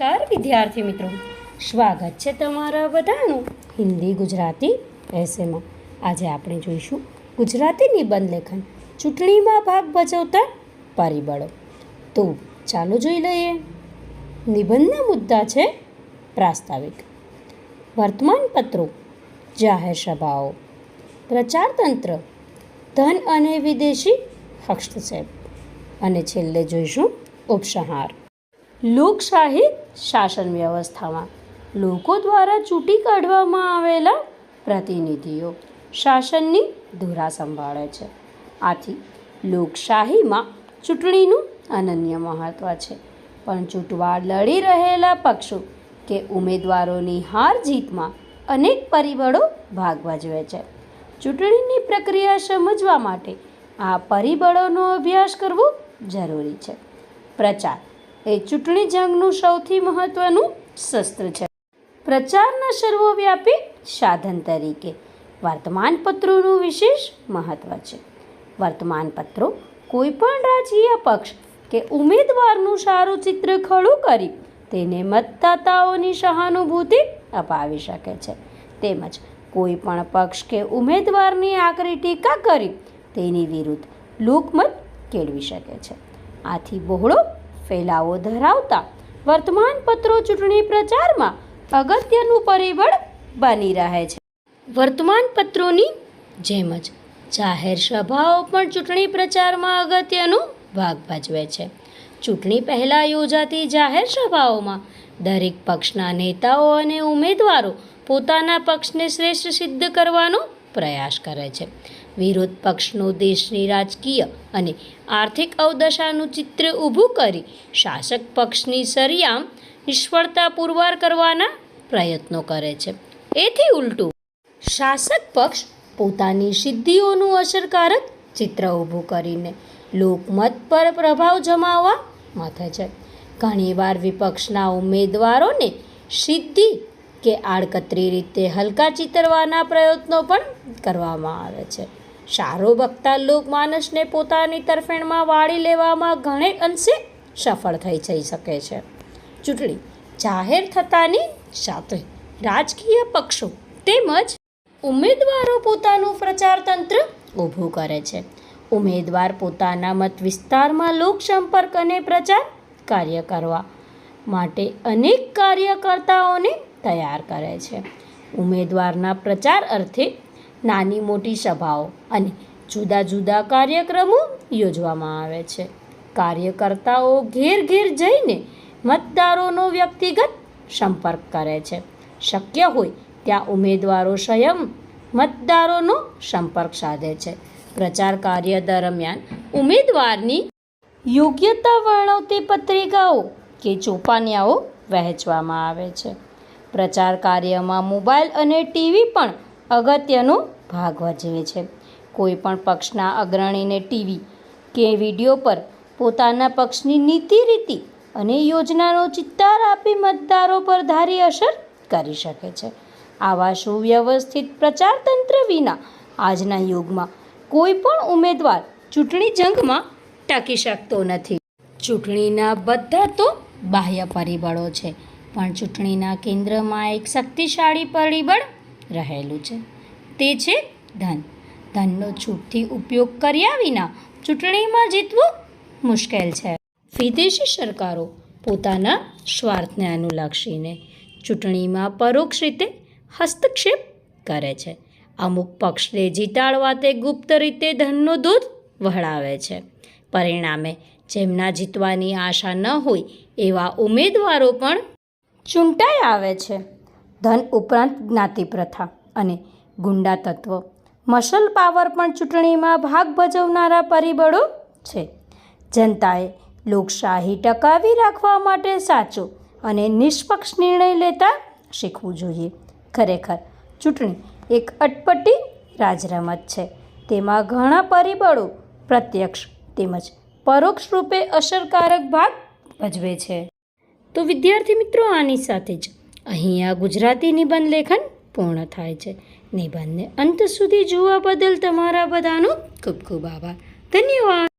નમસ્કાર, વિદ્યાર્થી મિત્રો. સ્વાગત છે તમારા બધાનું હિન્દી ગુજરાતી એસેમાં આજે આપણે જોઈશું ગુજરાતી નિબંધ લેખન. ચૂંટણીમાં ભાગ ભજવતા પરિબળો. તો ચાલો જોઈ લઈએ. નિબંધના મુદ્દા છે પ્રાસ્તાવિક. વર્તમાનપત્રો, જાહેર સભાઓ, પ્રચારતંત્ર, ધન અને વિદેશી હસ્તક્ષેપ. અને છેલ્લે જોઈશું ઉપસંહાર. લોકશાહી શાસન વ્યવસ્થામાં. લોકો દ્વારા ચૂંટી કાઢવામાં આવેલા પ્રતિનિધિઓ શાસનની ધુરા સંભાળે છે. આથી લોકશાહીમાં ચૂંટણીનું અનન્ય મહત્ત્વ છે. પણ ચૂંટવા લડી રહેલા પક્ષો કે ઉમેદવારોની હાર જીતમાં અનેક પરિબળો ભાગ ભજવે છે. ચૂંટણીની પ્રક્રિયા સમજવા માટે આ પરિબળોનો અભ્યાસ કરવો જરૂરી છે. પ્રચાર એ ચૂંટણી જંગનું સૌથી મહત્વનું શસ્ત્ર છે. પ્રચારના સર્વવ્યાપી સાધન તરીકે વર્તમાનપત્રોનું વિશેષ મહત્વ છે. વર્તમાનપત્રો કોઈપણ રાજકીય પક્ષ કે ઉમેદવારનું સારું ચિત્ર ખડું કરી તેને મતદાતાઓની સહાનુભૂતિ અપાવી શકે છે. તેમજ કોઈ પણ પક્ષ કે ઉમેદવારની આકરી ટીકા કરી તેની વિરુદ્ધ લોકમત કેળવી શકે છે. આથી બહોળો ફેલાવો ધરાવતા વર્તમાનપત્રો ચૂંટણી પ્રચારમાં અગત્યનું પરિબળ બની રહે છે. વર્તમાનપત્રોની જેમ જ જાહેર સભાઓ પણ ચૂંટણી પ્રચારમાં અગત્યનો ભાગ ભજવે છે. ચૂંટણી પહેલાં યોજાતી જાહેર સભાઓમાં દરેક પક્ષના નેતાઓ અને ઉમેદવારો પોતાના પક્ષને શ્રેષ્ઠ સિદ્ધ કરવાનો પ્રયાસ કરે છે. વિરોધ પક્ષનો દેશની રાજકીય અને આર્થિક અવદશાનું ચિત્ર ઊભું કરી શાસક પક્ષની સરિયામ નિષ્ફળતા પુરવાર કરવાના પ્રયત્નો કરે છે. એથી ઉલટું શાસક પક્ષ પોતાની સિદ્ધિઓનું અસરકારક ચિત્ર ઊભું કરીને લોકમત પર પ્રભાવ જમાવવા મથે છે. ઘણીવાર વિપક્ષના ઉમેદવારોને સિદ્ધિ કે આડકતરી રીતે હલકા ચિતરવાના પ્રયત્નો પણ કરવામાં આવે છે. સારો વક્તા લોકમાનસને પોતાની તરફેણમાં વાળી લેવામાં ઘણે અંશે સફળ થઈ જઈ શકે છે. ચૂંટણી જાહેર થતાની સાથે રાજકીય પક્ષો તેમજ ઉમેદવારો પોતાનું પ્રચાર તંત્ર ઊભું કરે છે. ઉમેદવાર પોતાના મત વિસ્તારમાં લોકસંપર્ક અને પ્રચાર કાર્ય કરવા માટે અનેક કાર્યકર્તાઓને તૈયાર કરે છે. ઉમેદવારના પ્રચાર અર્થે નાની મોટી સભાઓ અને જુદા જુદા કાર્યક્રમો યોજવામાં આવે છે. કાર્યકર્તાઓ ઘેર ઘેર જઈને મતદારોનો વ્યક્તિગત સંપર્ક કરે છે. શક્ય હોય ત્યાં ઉમેદવારો સ્વયં મતદારોનો સંપર્ક સાધે છે. પ્રચાર કાર્ય દરમિયાન ઉમેદવારની યોગ્યતા વર્ણવતી પત્રિકાઓ કે ચોપાનિયાઓ વહેંચવામાં આવે છે. પ્રચાર કાર્યમાં મોબાઈલ અને ટીવી પણ અગત્યનો ભાગ ભજવે છે. કોઈ પણ પક્ષના અગ્રણીને ટીવી કે વીડિયો પર પોતાના પક્ષની નીતિ, રીતિ અને યોજનાનો ચિત્તાર આપી મતદારો પર ધારી અસર કરી શકે છે. આવા સુવ્યવસ્થિત પ્રચાર તંત્ર વિના આજના યુગમાં કોઈ પણ ઉમેદવાર ચૂંટણી જંગમાં ટકી શકતો નથી. ચૂંટણીના બધા તો બાહ્ય પરિબળો છે, પણ ચૂંટણીના કેન્દ્રમાં એક શક્તિશાળી પરિબળ રહેલું છે. તે છે ધન. ધનનો છૂટથી ઉપયોગ કર્યા વિના ચૂંટણીમાં જીતવું મુશ્કેલ છે. વિદેશી સરકારો પોતાના સ્વાર્થને અનુલક્ષીને ચૂંટણીમાં પરોક્ષ રીતે હસ્તક્ષેપ કરે છે. અમુક પક્ષને જીતાડવા તે ગુપ્ત રીતે ધનનો દૂધ વહળાવે છે. પરિણામે જેમના જીતવાની આશા ન હોય એવા ઉમેદવારો પણ ચૂંટાઈ આવે છે. ધન ઉપરાંત જ્ઞાતિ પ્રથા અને ગુંડા તત્વ. મસલ પાવર પણ ચૂંટણીમાં ભાગ ભજવનારા પરિબળો છે. જનતાએ લોકશાહી ટકાવી રાખવા માટે સાચો અને નિષ્પક્ષ નિર્ણય લેતા શીખવું જોઈએ. ખરેખર, ચૂંટણી એક અટપટી રાજરમત છે. તેમાં ઘણા પરિબળો પ્રત્યક્ષ તેમજ પરોક્ષ રૂપે અસરકારક ભાગ ભજવે છે. તો વિદ્યાર્થી મિત્રો, આની સાથે જ અહીંયા ગુજરાતી નિબંધ લેખન પૂર્ણ થાય છે. નિબંધને અંત સુધી જોવા બદલ તમારા બધાનો ખૂબ ખૂબ આભાર. ધન્યવાદ.